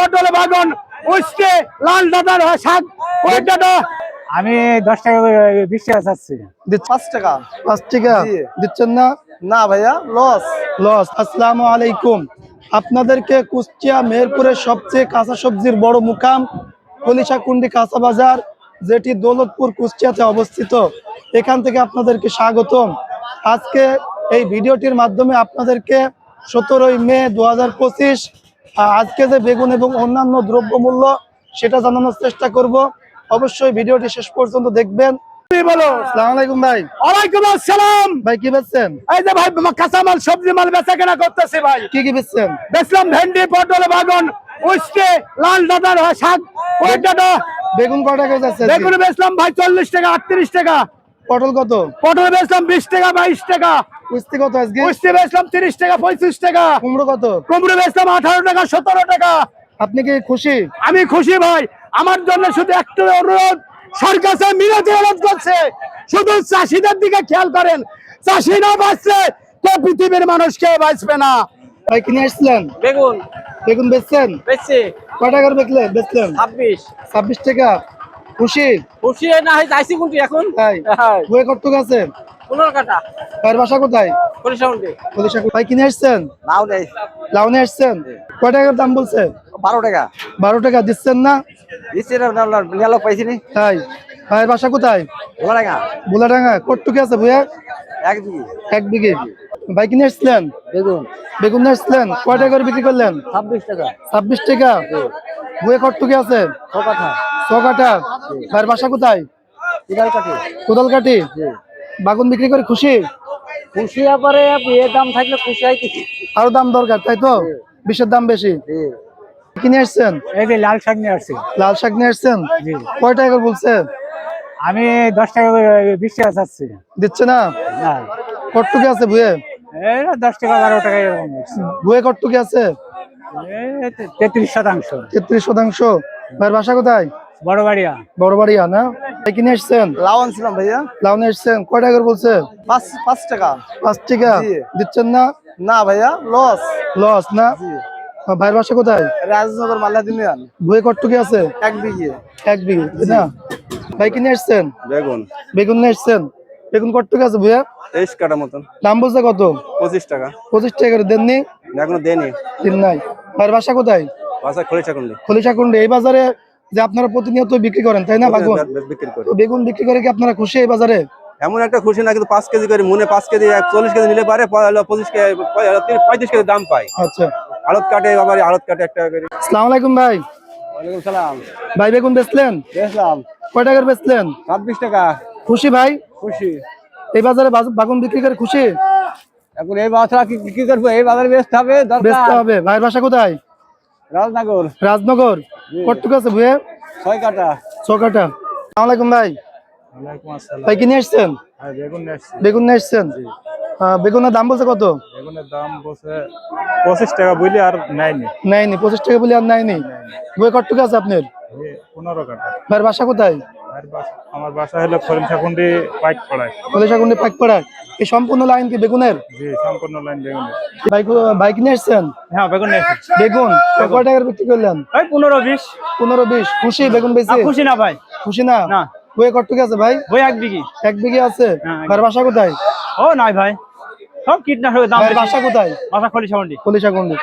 পটল বাগন উস্তে লাল দাদার শাক ওইটা আমি দশ টাকা বিশ টাকা চাচ্ছি। পাঁচ টাকা। পাঁচ টাকা? দিচ্ছেন না? না ভাইয়া লস। লস। আসসালামু আলাইকুম। আপনাদেরকে কুষ্টিয়া মেহেরপুরের সবচেয়ে কাঁচা সবজির বড় মুকাম কলিশাকুন্ডি কাঁচা বাজার যেটি দৌলতপুর কুষ্টিয়াতে অবস্থিত। এখান থেকে আপনাদেরকে স্বাগতম। আজকে এই ভিডিওটির মাধ্যমে আপনাদেরকে সতেরোই মে দু হাজার পঁচিশ আজকে যে বেগুন এবং অন্যান্য দ্রব্যমূল্য সেটা জানানোর চেষ্টা করব। অবশ্যই ভিডিওটি শেষ পর্যন্ত দেখবেন। বলো? আসসালামু আলাইকুম ভাই। ওয়ালাইকুম আসসালাম। ভাই কি বেচছেন? ভাই কাঁচামাল সবজি মাল বেচা কেনা ভাই। কি কি বেচছেন? বেচলাম ভেন্ডি পটল বাগন উস্তে লাল দাদার শাক ওইটা বেগুন কত টাকা বেগুন বেচলাম ভাই চল্লিশ টাকা আটত্রিশ টাকা। পটল কত? পটল বেচলাম বিশ টাকা বাইশ টাকা। কুস্তি কত আজকে? উস্তে বেচলাম তিরিশ টাকা পঁয়ত্রিশ টাকা। কুমড়ো কত? কুমড়ো বেচলাম আঠারো টাকা সতেরো টাকা। আপনি কি খুশি? আমি খুশি ভাই আমার জন্য শুধু একটু অনুরোধ সরকার মিনতি অনুরোধ করছে শুধু চাষিদের দিকে খেয়াল করেন চাষি না বাঁচলে তো পৃথিবীর মানুষ কেউ বাঁচবে না। ভাই কিনে আসছিলেন? বেগুন। বেগুন বেচছেন? কয় টাকার বেচলে বেচলেন? ছাব্বিশ। ছাব্বিশ টাকা। খুশি? খুশি না হয় যাইছি কোনটি এখন? তাই। হ্যাঁ। পনেরো কাটা। ভাইয়ের বাসা কোথায়? ভাই কিনে আসছেন? নাও নেই লাউনে আসছেন? কয় টাকার দাম বলছে? বারো টাকা। বারো টাকা দিচ্ছেন না? দিচ্ছে নিয়ালো পাইছি নি। তাই। ভাইয়ের বাসা কোথায়? বোলাডাঙ্গা কটুক আছে বইয়া এক দিকে এক বিঘে। ভাই কিনে আসছিলেন? বেগুন। বেগুন নিয়ে আসছিলেন? কয় টাকা করে বিক্রি করলেন? ছাব্বিশ টাকা। ছাব্বিশ টাকা। আছে? ছ কাঠা ছকাটা ভাইয়ের বাসা কোথায়? কাঠি কোদালকাটি বাগুন বিক্রি করে খুশি? খুশি ব্যাপারে এ দাম থাকলে খুশি হয় কি? আরও দাম দরকার তাই তো? বিষের দাম বেশি। কিনে আসছেন? এই যে লাল শাক নিয়ে আসছি। লাল শাক নিয়ে আসছেন? কয় টাকা করে বলছে আমি দশ টাকা করে বিশ টাকা চাচ্ছি। দিচ্ছে না? না। কটটুকি আছে বুয়ে দশ টাকা বারো টাকা এরকম বুয়ে কটটুকি আছে? তেত্রিশ শতাংশ। তেত্রিশ শতাংশ। ভাইয়ের বাসা কোথায়? না? কিনে ভাইয়া। কয় বলছে পাঁচ পাঁচ টাকা। পাঁচ টাকা। দিচ্ছেন না? না ভাইয়া লস। লস না? ভাইয়ের বাসা কোথায়? রাজনগর মাল্লা কটটুকি আছে? এক বিঘে। এক বিঘে না? ভাই কিনে আসছেন? বেগুন। বেগুন নিয়ে আসছেন? বেগুন কটটুকি আছে তেইশ কাটা মতন। দাম বলছে কত? পঁচিশ টাকা। পঁচিশ টাকা করে দেননি? এখনও দেয়নি। দিন নাই। ভাইয়ের বাসা কোথায়? বাসা এই বাজারে যে আপনারা প্রতিনিয়ত বিক্রি করেন তাই না বাগুন? বিক্রি বেগুন বিক্রি করে কি আপনারা খুশি এই বাজারে? এমন একটা খুশি না কিন্তু পাঁচ কেজি করে মনে পাঁচ কেজি এক চল্লিশ কেজি নিলে পারে পঁচিশ কেজি পঁয়ত্রিশ কেজি দাম পাই আচ্ছা। আড়ত কাটে আবার আড়ত কাটে এক টাকা করে। আসসালামু আলাইকুম ভাই। ওয়ালাইকুম সালাম। ভাই বেগুন বেচলেন? বেচলাম। কয় টাকার বেচলেন? ছাব্বিশ টাকা। খুশি ভাই? খুশি। এই বাজারে বাজ- বাগুন বিক্রি করে খুশি? এখন এই বাসা কি কি করব? এই বাজারে বেচতে হবে বেচতে হবে। ভাইয়ের বাসা কোথায়? রাজনগর। রাজনগর। কটটুকু আছে ভুয়ে ছয় কাটা ছকাটা আসসালামু আলাইকুম ভাই। ভাই কিনে আসছেন? বেগুন নিয়ে আসছি। বেগুন নিয়ে আসছেন? বেগুনের দাম বলছে কত? বেগুনের দাম বলছে পঁচিশ টাকা বুঝলি আর নেয়নি। নেয়নি পঁচিশ টাকা বলে আর নেয়নি। বই কটটুকু আছে আপনার? পনেরো কাটা ভাইয়ের বাসা কোথায়? আমার বাসা হলো ফরিম ঠাকুন্ডি পাইক পড়ায়। কলিশাকুন্ডি পাকপাড়ায় এই সম্পূর্ণ লাইন কি বেগুনের? জি সম্পূর্ণ লাইন বেগুনের। বাইক বাইক নিয়ে হ্যাঁ বেগুন নিয়ে বেগুন কয় টাকার বিক্রি করলেন? ওই পনেরো বিশ। পনেরো বিশ। খুশি বেগুন বেশি খুশি না ভাই। খুশি না? না। বইয়ে কটটুকু আছে ভাই? ওই এক বিঘি। এক বিঘে আছে? হ্যাঁ, ভাইয়ের বাসা কোথায়? ও নাই ভাই। সব কীটনাশকের দাম বাসা কোথায়? বাসা খলি সামন্ডি কলিশাকুন্ডি